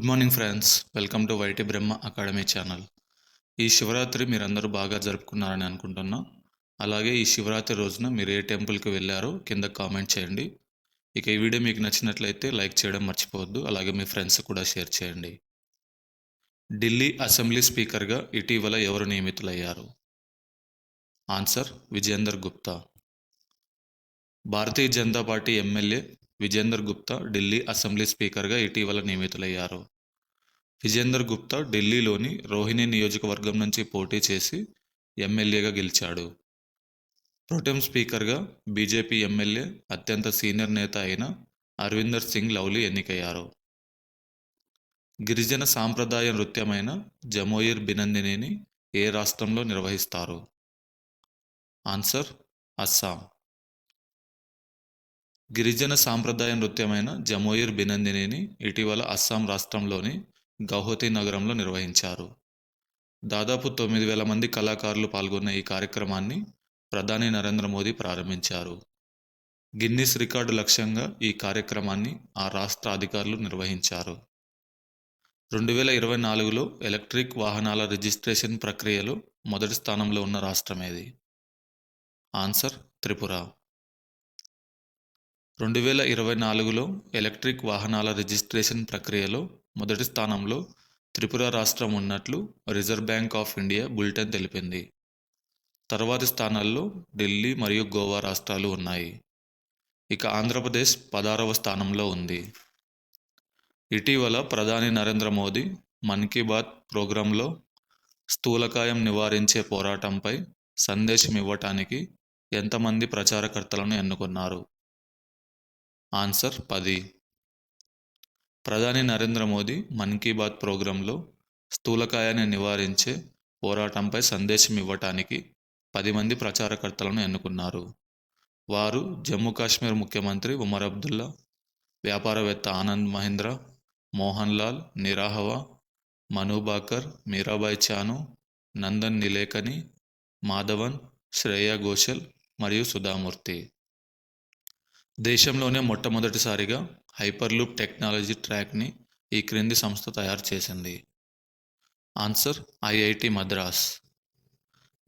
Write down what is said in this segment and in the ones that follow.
Good morning friends. Welcome to YT Brahma academy channel. ఈ శివరాత్రి మీరందరూ బాగా జరుపుకున్నారని అనుకుంటున్నా. అలాగే ఈ శివరాత్రి రోజున మీరు ఏ టెంపుల్కి వెళ్ళారో కింద కామెంట్ చేయండి. ఇక ఈ వీడియో మీకు నచ్చినట్లయితే లైక్ చేయడం మర్చిపోవద్దు. అలాగే మీ ఫ్రెండ్స్ కూడా షేర్ చేయండి. ఢిల్లీ అసెంబ్లీ స్పీకర్గా ఇటీవల ఎవరు నియమితులయ్యారు? Answer Vijender Gupta. Bharatiya Janata party MLA Vijender Gupta Delhi assembly స్పీకర్గా ఇటీవల నియమితులయ్యారు. విజేందర్ గుప్తా ఢిల్లీలోని రోహిణి నియోజకవర్గం నుంచి పోటీ చేసి ఎమ్మెల్యేగా గెలిచాడు. ప్రొటెం స్పీకర్గా బీజేపీ ఎమ్మెల్యే అత్యంత సీనియర్ నేత అయిన అరవిందర్ సింగ్ లవ్లీ ఎన్నికయ్యారు. గిరిజన సాంప్రదాయ నృత్యమైన జమోయిర్ బినందినిని ఏ రాష్ట్రంలో నిర్వహిస్తారు? ఆన్సర్ అస్సాం. గిరిజన సాంప్రదాయ నృత్యమైన జమోయిర్ బినందినిని ఇటీవల అస్సాం రాష్ట్రంలోని గౌహతి నగరంలో నిర్వహించారు. దాదాపు తొమ్మిది వేల మంది కళాకారులు పాల్గొన్న ఈ కార్యక్రమాన్ని ప్రధాని నరేంద్ర మోదీ ప్రారంభించారు. గిన్నిస్ రికార్డు లక్ష్యంగా ఈ కార్యక్రమాన్ని ఆ రాష్ట్ర అధికారులు నిర్వహించారు. రెండు వేల ఇరవై నాలుగులో ఎలక్ట్రిక్ వాహనాల రిజిస్ట్రేషన్ ప్రక్రియలో మొదటి స్థానంలో ఉన్న రాష్ట్రం ఏది ఆన్సర్ త్రిపుర. రెండు వేల ఇరవై నాలుగులో ఎలక్ట్రిక్ వాహనాల రిజిస్ట్రేషన్ ప్రక్రియలో మొదటి స్థానంలో త్రిపుర రాష్ట్రం ఉన్నట్లు Reserve Bank of India bulletin తెలిపింది. తర్వాతి స్థానాల్లో ఢిల్లీ మరియు గోవా రాష్ట్రాలు ఉన్నాయి. ఇక ఆంధ్రప్రదేశ్ పదహారవ స్థానంలో ఉంది. ఇటీవల ప్రధాని నరేంద్ర మోదీ మన్ కీ బాత్ ప్రోగ్రాంలో స్థూలకాయం నివారించే పోరాటంపై సందేశం ఇవ్వటానికి ఎంతమంది ప్రచారకర్తలను ఎన్నుకున్నారు? ఆన్సర్ పది. ప్రధాని నరేంద్ర మోదీ మన్ కీ బాత్ ప్రోగ్రాంలో స్థూలకాయాన్ని నివారించే పోరాటంపై సందేశం ఇవ్వటానికి పది మంది ప్రచారకర్తలను ఎన్నుకున్నారు. వారు జమ్మూ కాశ్మీర్ ముఖ్యమంత్రి ఉమర్ అబ్దుల్లా వ్యాపారవేత్త ఆనంద్ మహేంద్ర మోహన్ లాల్ నిరాహవా మనుబాకర్ మీరాబాయ్ చాను నందన్ నిలేకని మాధవన్ శ్రేయా ఘోషల్ మరియు సుధామూర్తి. దేశంలోనే మొట్టమొదటిసారిగా హైపర్లూప్ టెక్నాలజీ ట్రాక్ని ఈ క్రింది సంస్థ తయారు చేసింది. Answer IIT Madras.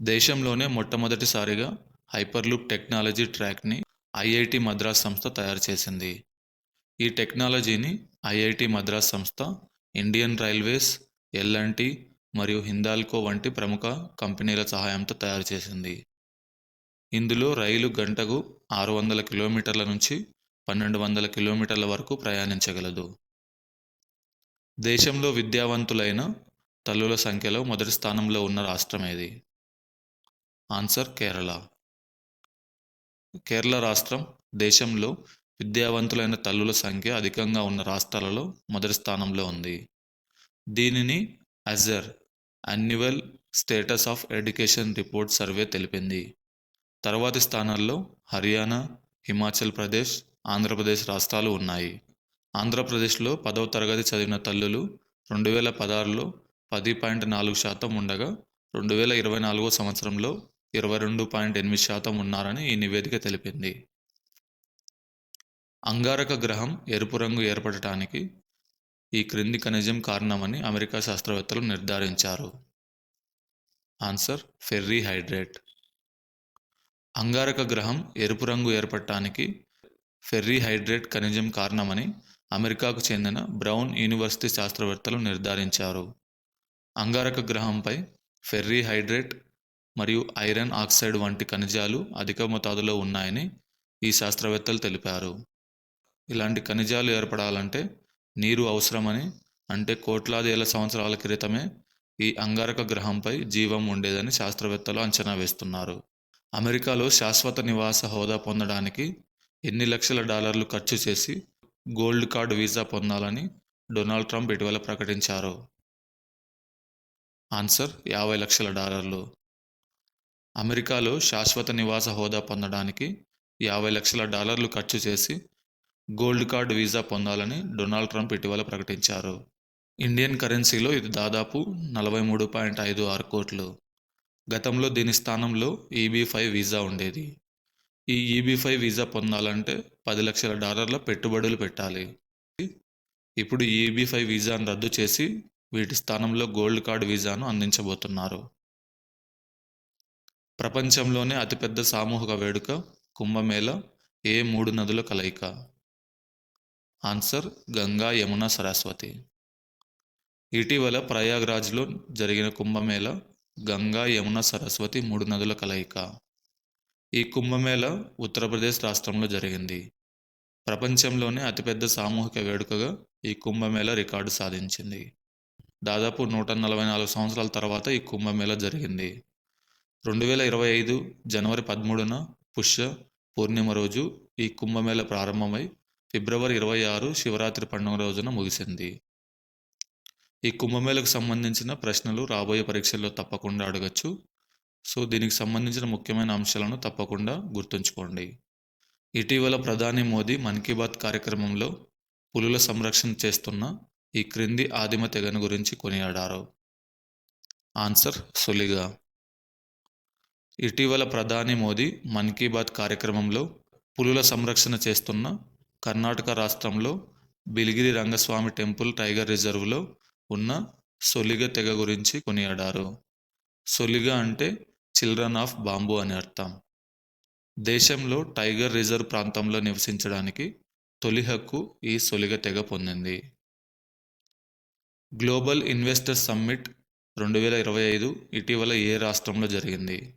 దేశంలోనే మొట్టమొదటిసారిగా హైపర్లూప్ టెక్నాలజీ ట్రాక్ని ఐఐటి మద్రాస్ సంస్థ తయారు చేసింది. ఈ టెక్నాలజీని ఐఐటి మద్రాస్ సంస్థ ఇండియన్ రైల్వేస్ ఎల్ఎన్టీ మరియు హిందాల్కో వంటి ప్రముఖ కంపెనీల సహాయంతో తయారు చేసింది. ఇందులో రైలు గంటకు ఆరు వందల కిలోమీటర్ల నుంచి పన్నెండు వందల కిలోమీటర్ల వరకు ప్రయాణించగలదు. దేశంలో విద్యావంతులైన తల్లుల సంఖ్యలో మొదటి స్థానంలో ఉన్న రాష్ట్రం ఏది? ఆన్సర్ కేరళ. కేరళ రాష్ట్రం దేశంలో విద్యావంతులైన తల్లుల సంఖ్య అధికంగా ఉన్న రాష్ట్రాలలో మొదటి స్థానంలో ఉంది. దీనిని ASER annual status of education report survey తెలిపింది. తర్వాతి స్థానాల్లో హర్యానా హిమాచల్ ప్రదేశ్ ఆంధ్రప్రదేశ్ రాష్ట్రాలు ఉన్నాయి. ఆంధ్రప్రదేశ్లో పదవ తరగతి చదివిన తల్లులు రెండు వేల పదహారులో పది పాయింట్ నాలుగు శాతం ఉండగా రెండు వేల ఇరవై నాలుగో సంవత్సరంలో ఇరవై రెండు పాయింట్ ఎనిమిది శాతం ఉన్నారని ఈ నివేదిక తెలిపింది. అంగారక గ్రహం ఎరుపు రంగు ఏర్పడటానికి ఈ క్రింది ఖనిజం కారణమని అమెరికా శాస్త్రవేత్తలు నిర్ధారించారు. Answer ferrihydrite. అంగారక గ్రహం ఎరుపు రంగు ఏర్పడటానికి ఫెర్రీ హైడ్రేట్ ఖనిజం కారణమని అమెరికాకు చెందిన బ్రౌన్ యూనివర్సిటీ శాస్త్రవేత్తలు నిర్ధారించారు. అంగారక గ్రహంపై ఫెర్రీ హైడ్రేట్ మరియు ఐరన్ ఆక్సైడ్ వంటి ఖనిజాలు అధిక మోతాదులో ఉన్నాయని ఈ శాస్త్రవేత్తలు తెలిపారు. ఇలాంటి ఖనిజాలు ఏర్పడాలంటే నీరు అవసరమని అంటే కోట్లాది ఏళ్ళ సంవత్సరాల క్రితమే ఈ అంగారక గ్రహంపై జీవం ఉండేదని శాస్త్రవేత్తలు అంచనా వేస్తున్నారు. అమెరికాలో శాశ్వత నివాస హోదా పొందడానికి ఎన్ని లక్షల డాలర్లు ఖర్చు చేసి గోల్డ్ కార్డ్ వీసా పొందాలని డొనాల్డ్ ట్రంప్ ఇటీవల ప్రకటించారు? ఆన్సర్ యాభై లక్షల డాలర్లు. అమెరికాలో శాశ్వత నివాస హోదా పొందడానికి యాభై లక్షల డాలర్లు ఖర్చు చేసి గోల్డ్ కార్డ్ వీసా పొందాలని డొనాల్డ్ ట్రంప్ ఇటీవల ప్రకటించారు. ఇండియన్ కరెన్సీలో ఇది దాదాపు నలభై మూడు పాయింట్ ఐదు ఆరు కోట్లు. గతంలో దీని స్థానంలో ఈబీ ఫైవ్ వీసా ఉండేది. ఈ ఈబీ ఫైవ్ వీసా పొందాలంటే పది లక్షల డాలర్ల పెట్టుబడులు పెట్టాలి. ఇప్పుడు ఈబీ ఫైవ్ వీసాను రద్దు చేసి వీటి స్థానంలో గోల్డ్ కార్డ్ వీసాను అందించబోతున్నారు. ప్రపంచంలోనే అతిపెద్ద సామూహిక వేడుక కుంభమేళ ఏ మూడు నదుల కలయిక? ఆన్సర్ గంగా యమున సరస్వతి. ఇటీవల ప్రయాగ్రాజ్లో జరిగిన కుంభమేళ గంగా యమున సరస్వతి మూడు నదుల కలయిక. ఈ కుంభమేళ ఉత్తరప్రదేశ్ రాష్ట్రంలో జరిగింది. ప్రపంచంలోనే అతిపెద్ద సామూహిక వేడుకగా ఈ కుంభమేళ రికార్డు సాధించింది. దాదాపు నూట నలభై నాలుగు సంవత్సరాల తర్వాత ఈ కుంభమేళ జరిగింది. రెండు వేల ఇరవై ఐదు జనవరి పదమూడున పుష్య పూర్ణిమ రోజు ఈ కుంభమేళ ప్రారంభమై ఫిబ్రవరి ఇరవై ఆరు శివరాత్రి పండుగ రోజున ముగిసింది. ఈ కుంభమేళకు సంబంధించిన ప్రశ్నలు రాబోయే పరీక్షల్లో తప్పకుండా అడగచ్చు. సో దీనికి సంబంధించిన ముఖ్యమైన అంశాలను తప్పకుండా గుర్తుంచుకోండి. ఇటీవల ప్రధాని మోదీ మన్ కీ బాత్ కార్యక్రమంలో పులుల సంరక్షణ చేస్తున్న ఈ క్రింది ఆదిమ తెగను గురించి కొనియాడారు. ఆన్సర్ సులిగా. ఇటీవల ప్రధాని మోదీ మన్ కీ బాత్ కార్యక్రమంలో పులుల సంరక్షణ చేస్తున్న కర్ణాటక రాష్ట్రంలో బిలిగిరి రంగస్వామి టెంపుల్ టైగర్ రిజర్వ్లో ఉన్న సొలిగ తెగ గురించి కొనియాడారు. సొలిగ అంటే చిల్డ్రన్ ఆఫ్ బాంబు అని అర్థం. దేశంలో టైగర్ రిజర్వ్ ప్రాంతంలో నివసించడానికి తొలి హక్కు ఈ సొలిగ తెగ పొందింది. గ్లోబల్ ఇన్వెస్టర్ సమ్మిట్ రెండు వేల ఇరవై ఐదు ఇటీవల ఏ రాష్ట్రంలో జరిగింది?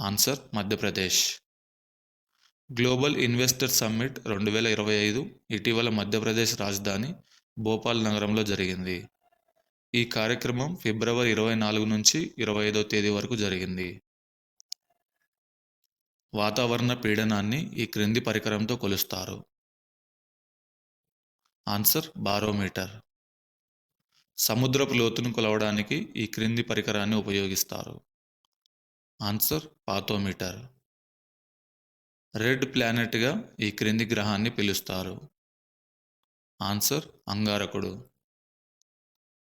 Answer Madhya Pradesh. Global investor summit రెండు వేల ఇరవై ఐదు ఇటీవల మధ్యప్రదేశ్ రాజధాని భోపాల్ నగరంలో జరిగింది. ఈ కార్యక్రమం ఫిబ్రవరి ఇరవై నాలుగు నుంచి ఇరవై ఐదో తేదీ వరకు జరిగింది. వాతావరణ పీడనాన్ని ఈ క్రింది పరికరంతో కొలుస్తారు. Answer barometer. సముద్రపు లోతును కొలవడానికి ఈ క్రింది పరికరాన్ని ఉపయోగిస్తారు. ఆన్సర్ పాతోమీటర్ రెడ్ ప్లానెట్గా ఈ క్రింది గ్రహాన్ని పిలుస్తారు. ఆన్సర్ అంగారకుడు.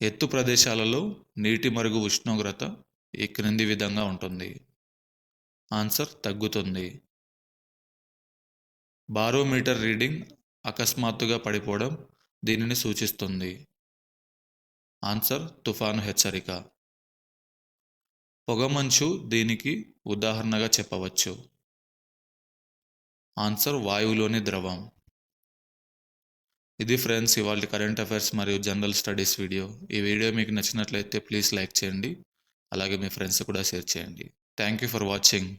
ఎత్తు ప్రదేశాలలో నీటి మరుగు ఉష్ణోగ్రత ఈ క్రింది విధంగా ఉంటుంది. ఆన్సర్ తగ్గుతుంది. బారోమీటర్ రీడింగ్ అకస్మాత్తుగా పడిపోవడం దీనిని సూచిస్తుంది. ఆన్సర్ తుఫాను హెచ్చరిక. పొగమంచు దీనికి ఉదాహరణగా చెప్పవచ్చు. ఆన్సర్ వాయువులోని ద్రవం. ఇది ఫ్రెండ్స్ ఇవాళ కరెంట్ అఫైర్స్ మరియు జనరల్ స్టడీస్ వీడియో ఈ వీడియో మీకు నచ్చినట్లయితే ప్లీజ్ లైక్ చేయండి. అలాగే మీ ఫ్రెండ్స్ కూడా షేర్ చేయండి. Thank you for watching